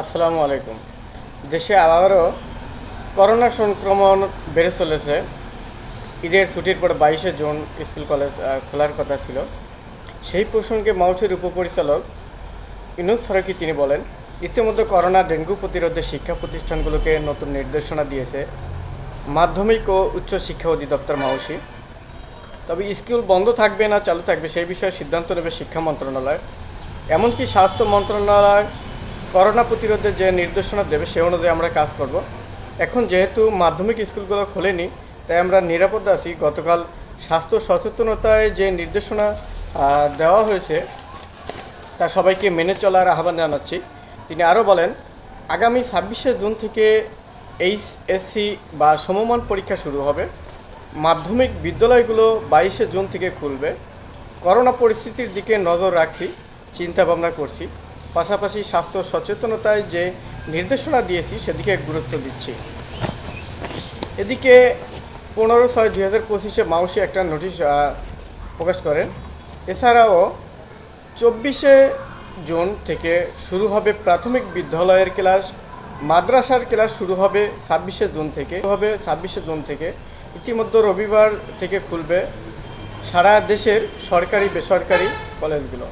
আসসালামু আলাইকুম। দেশে আবারও করোনা সংক্রমণ বেড়ে চলেছে। ঈদের ছুটির পর বাইশে জুন স্কুল কলেজ খোলার কথা ছিল। সেই প্রসঙ্গে মাউসের উপপরিচালক ইনুস ফারুকি তিনি বলেন, ইতিমধ্যে করোনা ডেঙ্গু প্রতিরোধে শিক্ষা প্রতিষ্ঠানগুলোকে নতুন নির্দেশনা দিয়েছে মাধ্যমিক ও উচ্চ শিক্ষা অধিদপ্তর মাউসি। তবে স্কুল বন্ধ থাকবে না, চালু থাকবে সেই বিষয়ে সিদ্ধান্ত নেবে শিক্ষা মন্ত্রণালয়। এমনকি স্বাস্থ্য মন্ত্রণালয় করোনা প্রতিরোধে যে নির্দেশনা দেবে সে অনুযায়ী আমরা কাজ করব। এখন যেহেতু মাধ্যমিক স্কুলগুলো খোলেনি, তাই আমরা নিরাপদ আছি। গতকাল স্বাস্থ্য সচেতনতায় যে নির্দেশনা দেওয়া হয়েছে, তা সবাইকে মেনে চলার আহ্বান জানাচ্ছি। তিনি আরও বলেন, আগামী ছাব্বিশে জুন থেকে এইচ এইচএসসি বা সমমান পরীক্ষা শুরু হবে। মাধ্যমিক বিদ্যালয়গুলো বাইশে জুন থেকে খুলবে। করোনা পরিস্থিতির দিকে নজর রাখছি চিন্তা ভাবনা করছি। পাশাপাশি স্বাস্থ্য সচেতনতায় যে নির্দেশনা দিয়েছি, সেদিকে গুরুত্ব দিচ্ছি। এদিকে পনেরো ছয় দুই হাজার পঁচিশে মাউসি একটা নোটিশ প্রকাশ করেন। এছাড়াও চব্বিশে জুন থেকে শুরু হবে প্রাথমিক বিদ্যালয়ের ক্লাস, মাদ্রাসার ক্লাস শুরু হবে ছাব্বিশে জুন থেকে হবে ছাব্বিশে জুন থেকে। ইতিমধ্যে রবিবার থেকে খুলবে সারা দেশের সরকারি, বেসরকারি কলেজগুলো।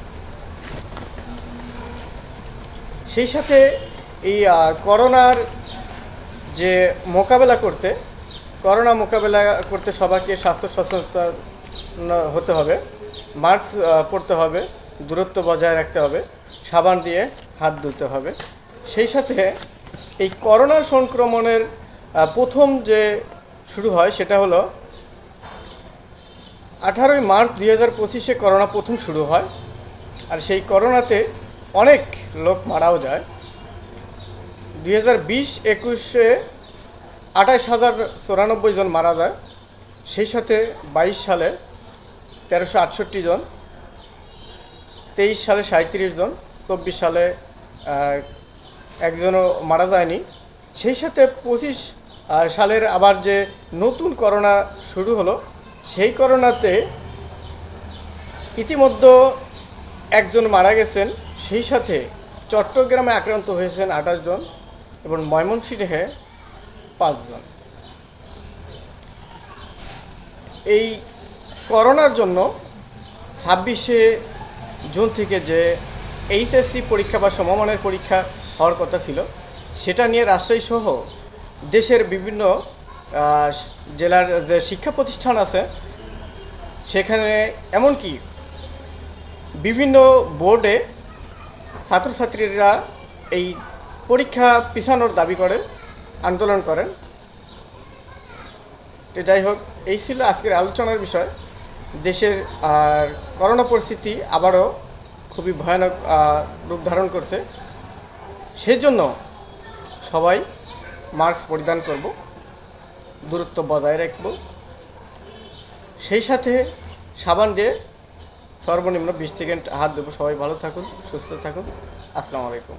সেই সাথে এই করোনার যে মোকাবেলা করতে, করোনা মোকাবেলা করতে সবাইকে স্বাস্থ্য সচেতন হতে হবে, মাস্ক পরতে হবে, দূরত্ব বজায় রাখতে হবে, সাবান দিয়ে হাত ধুতে হবে। সেই সাথে এই করোনা সংক্রমণের প্রথম যে শুরু হয় সেটা হলো আঠারোই মার্চ দুই হাজার পঁচিশে করোনা প্রথম শুরু হয়। আর সেই করোনাতে অনেক লোক মারাও যায়। দুই হাজার বিশ একুশে আঠাশ হাজার চুরানব্বই জন মারা যায়। সেই সাথে বাইশ সালে তেরোশো আটষট্টি জন, তেইশ সালে সাঁত্রিশ জন, চব্বিশ সালে একজনও মারা যায়নি। সেই সাথে পঁচিশ সালের আবার যে নতুন করোনা শুরু হলো, সেই করোনাতে ইতিমধ্যে একজন মারা গেছেন, সেই সাথে চট্টগ্রামে আক্রান্ত হয়েছেন আঠাশ জন এবং ময়মনসিংহে পাঁচজন এই করোনার জন্য ছাব্বিশে জুন থেকে যে এইচএসসি পরীক্ষা বা সমমানের পরীক্ষা হওয়ার কথা ছিল, সেটা নিয়ে রাজশাহী সহ দেশের বিভিন্ন জেলার যে শিক্ষা প্রতিষ্ঠান আছে, সেখানে এমনকি বিভিন্ন বোর্ডে ছাত্রছাত্রীরা এই পরীক্ষা পিছানোর দাবি করেন, আন্দোলন করেন। তো যাই হোক, এই ছিল আজকের আলোচনার বিষয়। দেশের, আর করোনা পরিস্থিতি আবারও খুবই ভয়ানক রূপ ধারণ করছে। সেজন্য সবাই মাস্ক পরিধান করব, দূরত্ব বজায় রাখব। সেই সাথে সাবান দিয়ে সর্বনিম্ন বিশ সেকেন্ড হাত দেবো সবাই ভালো থাকুন সুস্থ থাকুন। আসসালামু আলাইকুম।